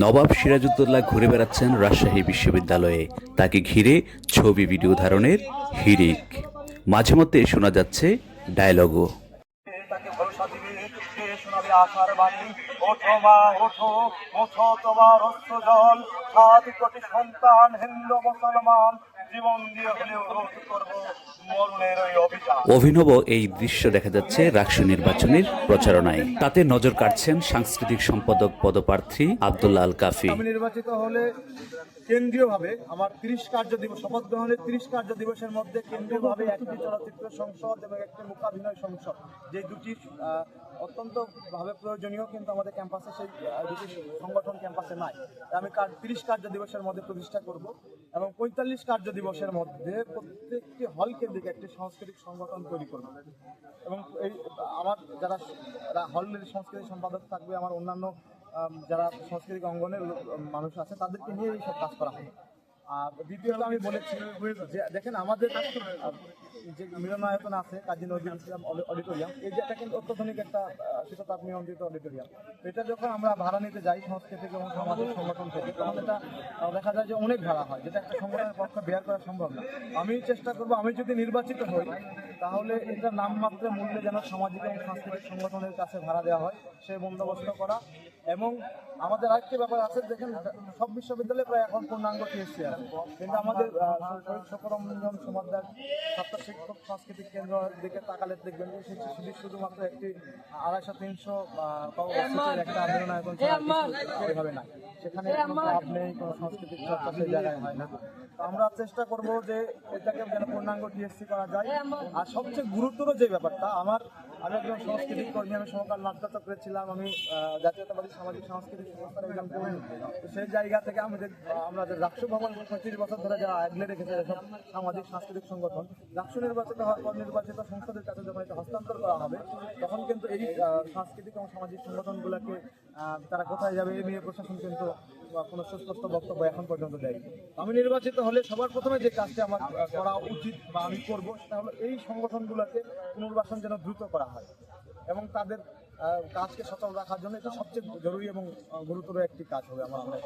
নবাব সিরাজউদ্দৌলা ঘুরে বেড়াচ্ছেন রাজশাহী বিশ্ববিদ্যালয়ে। তাকে ঘিরে ছবি, ভিডিও ধারণের হিরিক মাঝে মধ্যে শোনা যাচ্ছে ডায়লগও তাকে দিবে কে শোনাবে আশার বাণী। ওঠো মা ওঠো ওঠো তোমার অস্ত্র জল সাত কোটি সন্তান হিন্দু মুসলমান জীবন দিয়ে হলেও রোধ করব মরণের ওই অভিযান। অভিনব এই দৃশ্য দেখা যাচ্ছে রাকসু নির্বাচনের প্রচারণায়। তাতে নজর কাটছেন সাংস্কৃতিক সম্পাদক পদপ্রার্থী আবদুল্লাহ আল কাফি। নির্বাচিত হলে কেন্দ্রীয়ভাবে আমার তিরিশ কার্য দিবস শপথ গ্রহণের ত্রিশ কার্য দিবসের মধ্যে কেন্দ্রীয়ভাবে একটি চলচ্চিত্র সংসদ এবং একটি মূকাভিনয় সংসদ। যে দুটি আহ, অত্যন্ত ভাবে প্রয়োজনীয় কিন্তু আমাদের ক্যাম্পাসে সেই দুটি সংগঠন ক্যাম্পাসে নাই। আমি তিরিশ কার্য দিবসের মধ্যে প্রতিষ্ঠা করব এবং পঁয়তাল্লিশ কার্য দিবসের মধ্যে প্রত্যেকটি হল কেন্দ্রিক একটি সাংস্কৃতিক সংগঠন তৈরি করব। এবং এই আমার যারা হলের সংস্কৃতি সম্পাদক থাকবে আমার অন্যান্য যারা সাংস্কৃতিক অঙ্গনের মানুষ আছে তাদেরকে নিয়ে এই সব কাজ করা হবে। আর দ্বিতীয়ত আমি দেখেন আমাদের যে মিলনায়তন আছে, কাজী এই যে এটা কিন্তু অত্যাধুনিক একটা নিয়ন্ত্রিত এটা যখন আমরা ভাড়া নিতে যাই সংগঠন দেখা যায় যে অনেক ভাড়া হয়, যেটা একটা সংগঠনের পক্ষে করা সম্ভব চেষ্টা করব, আমি যদি নির্বাচিত হই, তাহলে এটা নামমাত্র মূল্যে যেন সামাজিক এবং সাংস্কৃতিক সংগঠনের কাছে ভাড়া দেওয়া হয়, সে বন্দোবস্ত করা। এবং আমাদের আরেকটি ব্যাপার আছে, দেখেন, সব বিশ্ববিদ্যালয়ে প্রায় এখন পূর্ণাঙ্গ টিএসসি কিন্তু আমাদের শহীদ শকরঞ্জন সমাদার ছাত্র শিক্ষক সাংস্কৃতিক কেন্দ্র দিকে তাকালে দেখবেন শুধু শুধুমাত্র একটি আড়াইশো তিনশো একটা ছাড়া কিছু এভাবে না। সেখানে নেই, কোনো সাংস্কৃতিক চর্চা জায়গায় হয় না। আমরা চেষ্টা করব যে এটাকে যেন পূর্ণাঙ্গ টিএসসি করা যায়। আর সবচেয়ে গুরুতর যে ব্যাপারটা, আমার আমি একজন সাংস্কৃতিক কর্মী, আমি সমকাল নাট্যচক্রে ছিলাম, আমি জাতীয়তাবাদী সামাজিক সাংস্কৃতিক সংস্থার তো সেই জায়গা থেকে আমাদের যে রাষ্ট্র ভবন পঁয়ত্রিশ বছর ধরে যারা আগলে রেখেছে যেসব সামাজিক সাংস্কৃতিক সংগঠন, রাষ্ট্র নির্বাচিত হওয়ার পর নির্বাচিত সংসদের কাছে যখন এটা হস্তান্তর করা হবে সাংস্কৃতিক এবং সামাজিক সংগঠনগুলোকে তারা কোথায় যাবে এই নিয়ে প্রশাসন কিন্তু কোনো সুস্পষ্ট বক্তব্য এখন পর্যন্ত দেয়নি। আমি নির্বাচিত হলে সবার প্রথমে যে কাজটি আমার করা উচিত বা আমি করব, সেটা হলো এই সংগঠনগুলোকে পুনর্বাসন যেন দ্রুত করা হয় এবং তাদের কাজকে সচল রাখার জন্য এটা সবচেয়ে জরুরি এবং গুরুতর একটি কাজ হবে আমার মনে